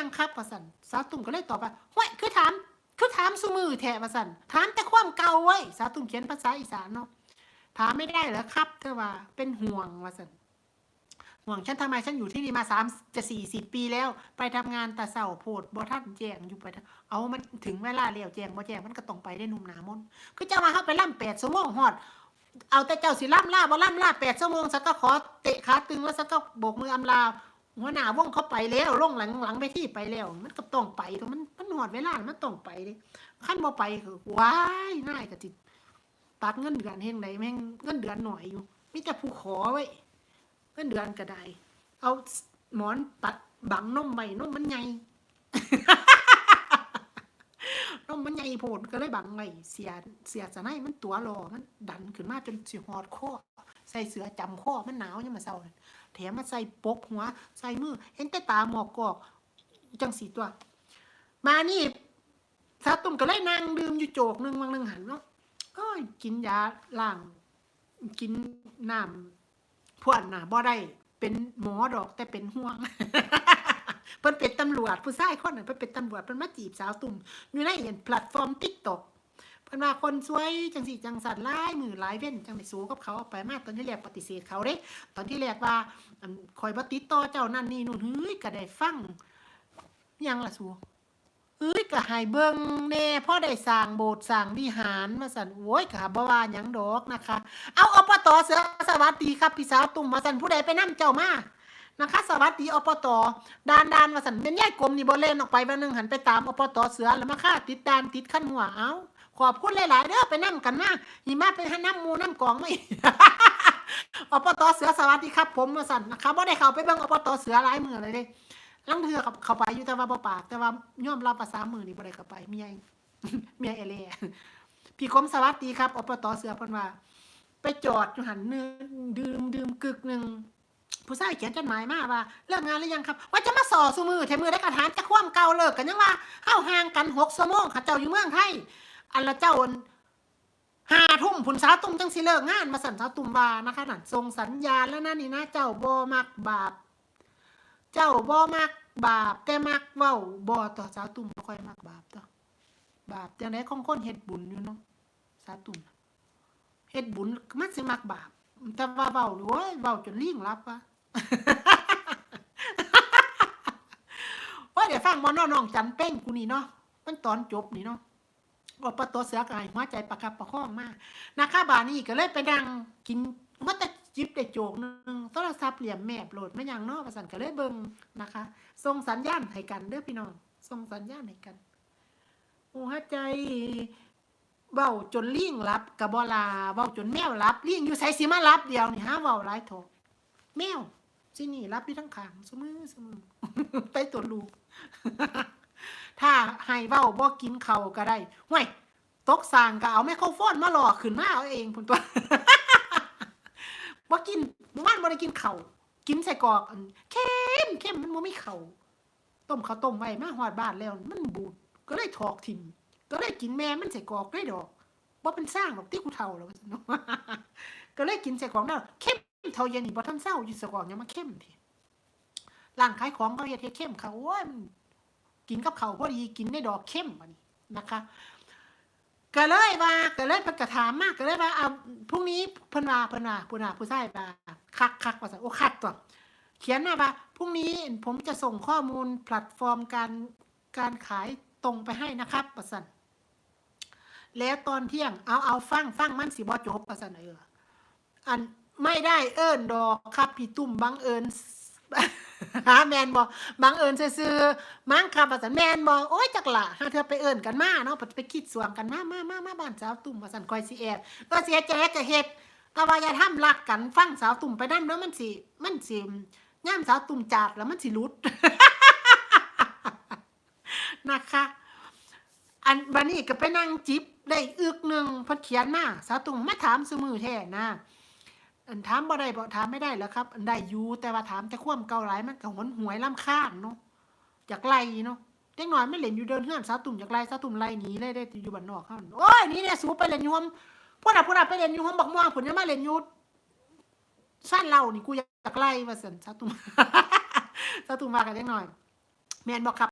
ยังครับว่าซั่นสาวตุ่มก็เลยตอบว่าห้วยคือถาม คือถามซุมือแท้ว่าซั่นถามแต่ความเก่าไว้ยสาวตุ่มเขียนภาษาอีสานเนาะถามไม่ได้เหรอครับเธอว่าเป็นห่วงว่าซั่นห่วงฉันทำไมฉันอยู่ที่นี่มาสามจะสี่สิบปีแล้ว ไปทำงานแต่เสาโพดบ่ท่านแจงอยู่ไป เอามันถึงเวลาแล้วแจงบ่แจงมันก็ต้องไปได้นุ่มหนามนคือเจ้ามาเข้าไปล่ำแปดชั่วโมงฮอดเอาแต่เจ้าสิล่ำล่าบ่ล่ำล่าแปดชั่วโมงสักก็ขอเตะขาตึงแล้วสักก็โบกมืออำลา หัวหน้าวงเขาไปแล้วลงหลังหลังไปที่ไปแล้ว มันก็ต้องไปตรงมันมันหอดเวลามันต้องไปดิขั้นบ่ไปคือว้ายน่ายกะจิตัดเงินเดือนเฮงไหนแม่งเงินเดือนหน่อยอยู่มีแต่ผู้ขอไว้เงินเดือนก็ได้เอาหมอนตัดบังนมไว้นมมันใหญ่นมมันใหญ่โพดก็เลยบังไว้เสียเสียสะไนมันตัวรอมันดันขึ้นมาจนสิหอดคอ ใส่เสือจำคอมันหนาวยังมาเศร้าแถมมาใส่ปกหัว ใส่มือ เห็นแต่ตาหมอกกอก จังสีตัว มานี่สาวตุ่มก็เลยนั่งดื่มอยู่โจกหนึ่งวังหนึ่งหันเนาะเอ้ยกินยาล้าง กินน้ำพวนน่ะบ่ได้เป็นหมอดอกแต่เป็นห่วงเพิ่นเป็นตำรวจผู้ชายคนหนึ่งเพิ่นเป็นตำรวจเพิ่นมาจีบสาวตุ่มอยู่ในเห็นแพลตฟอร์ม TikTok เพิ่นว่าคนสวยจังสีจังสันหลายมือหลายเว้นจังไปสู้กับเขาออกไปมากตอนที่แรกปฏิเสธเขาเด้ ตอนที่แรกว่าคอยบ่ติดต่อเจ้านั่นนี่นู่นเฮ้ยก็ได้ฟังยังล่ะสูเอ้ยก็ให้เบิ่งแน่พ่อได้สร้างโบสถ์สร้างวิหารมาสั่นโอ้ยก็บ่ว่าหยังดอกนะคะ เอาอปตเสือสวัสดีครับพี่สาวตุ่มมาสั่นผู้ใดไปนํเจ้ามานะคะสวัสดีอปตดานดานมาสั่นเป็นยายกลมนี่บ่เล่นออกไปวันหนึงหันไปตามอปตเสือแล้วมาฆ่าติดดานติดขั้นหัวเอา ขอบคุณหลาย ๆเด้อไปนํกันมาหิมาไปหาน้ำมูน้ำกองไมาอีกอปตเสือสวัสดีครับ ผมมาสั่นนะครับว่าได้เข้าไปเบิ่งอปตเสือหลายมือเลยเด้ลังเถือกับเข้าไปอยู่แต่ว่าบ่ปาก แต่ว่ายอมรับภาษามือนี่บ่ได้เข้าไปเมียเมียเอเล่พี่คมสวัสดีครับอปตเสือเพิ่นว่า ไปจอดอยู่หันเนึงดื่มดื่มกึกหนึ่งผู้ชายเขียนจดหมายมาว่าเลิกงานหรือยังครับ ว่าจะมาสอสุมือเทมือได้กระถานจะคว่ำเก่าเลิกกันยังว่าเฮาห่างกันหกชั่วโมงค่ะเจ้าอยู่เมืองไทย อันละเจ้าอันหาทุ่มผุนสาวตุ่มจังสิเลิกงานมาสั่นสาวตุ่มบานะคะนั่นส่งสัญญาณแล้วนะนี่นะ เจ้าบ่มักบาป เจ้าบ่มักบาป แต่มักเว้าบ่ต่อสาวตุ่มบ่ค่อยมักบาปต่อบาปจังได๋ของคนเฮ็ดบุญอยู่เนาะสาวตุ่มเฮ็ดบุญมันสิมักบาปแต่ว่าเว้าโอ้ยเว้าจนลิงรับวะว่าเดี๋ยวฟังบ่นน้องจันเป้งกูนี่เนาะมันตอนจบนี่เนาะ ว่าปะตัวเสือกายหัวใจประคับประคองมากนะคะบานี่ก็เลยไปนั่งกินว่าแต่จิบได้โจกหนึ่งโทรศัพท์เหลี่ยมแมบโหลดไม่ยังเนาะประสันก็เลยเบิ่งนะคะส่งสัญญาณให้กันเด้อพี่น้องส่งสัญญาณให้กันหัวใจเว้าจนเลิงรับกับบลาเว้าจนแมวรับเลิงอยู่ไสสิมารับเดียวนี่ฮะเว้าหลายโถแมวสินี่รับอยู่ทั้งขางซุมือซุมือไปตัวลูก ถ้าให้เว้าบ่กินเขาก็ได้ห่วยตกสางก็เอาไมโครโฟนมาหลอกขึ้นมาเอาเองพุ่นตัวบ่กินบ้านบ่ได้กินเขากินใส่กอกเข้มเข้มมันบ่มีเขาต้มข้าวต้มไว้มาฮอดบ้านแล้ว มันบูดก็เลยถอกทิ่มก็เลยกินแม่มันใส่กอกได้ดอกบ่เป็นสร้างดอกที่กูเฒ่าแล้วว่าซั่นเนาะก็เลยกินใส่กอกแล้วเข้มเท่าเย็นนี่บ่ทันเศร้าอยู่ใส่กอกยังมาเข้มทีร้านขายของเขาเฮ็ดเฮ็ดเข้มเขาโอ้ยมัน กินกับเขาวพอดีกินได้ดอกเข้มมันนะคะก็เลยว่าก็เลยเพิ่นก็ถามมากก็เลยว่าเอาพรุ่งนี้เพิ่นว่าเพิ่นว่าผู้น่ะผู้ชายว่าคักคักว่าซั่นโอ้คักตัวเขียนมาว่าพรุ่งนี้ผมจะส่งข้อมูลแพลตฟอร์มการการขายตรงไปให้นะครับว่าซั่นแล้วตอนเที่ยงเอาเอาฟังฟังมันสิบ่จบว่าซั่นเอออันไม่ได้เอิ้นดอกครับ พี่ตุ้มบังเอิญ หาแมนบอบังเอิญซื่อๆมั้งครับว่าสันแมนบอโอ้ยจักละหาเธอไปเอิญกันมาเนาะไปคิดสวงกันมามามามาบ้านสาวตุ่มว่าสันคอยสิแอบก็เสียใจก็เฮ็ดแต่ว่าอย่าทำรักกันฟังสาวตุ่มไปนำเนาะมันสิมันสิย่ามสาวตุ่มจากแล้วมันสิหลุดนะคะอันบันนี้ก็ไปนั่งจิบได้อึกหนึ่งพิ่นเขียนมาสาวตุ่มมาถามซุมือแท้นะ อันถามบ่ได้บ่ถามไม่ได้แล้วครับ อันได้อยู่แต่ว่าถามแต่ความเกาหลายมันก็หนหวยล่ำค้างเนาะจากไล่เนาะเด็กน้อยไม่เล่นอยู่เดินเฮือนสาตุ่มจากไล่สาตุ่มไล่หนีเลยได้อยู่บ้านนอกเขาโอ้ยนี่เนี่ยสูไปเล่นอยู่หอมพวกน่ะพวกน่ะไปเล่นอยู่หอมบักม่วงผลยังมาเล่นอยู่สั้นเล่านี่กูอยากไล่ว่าซั่นสาตุ่มสาตุ่มมากันเด็กน้อยแมนบ่ครับ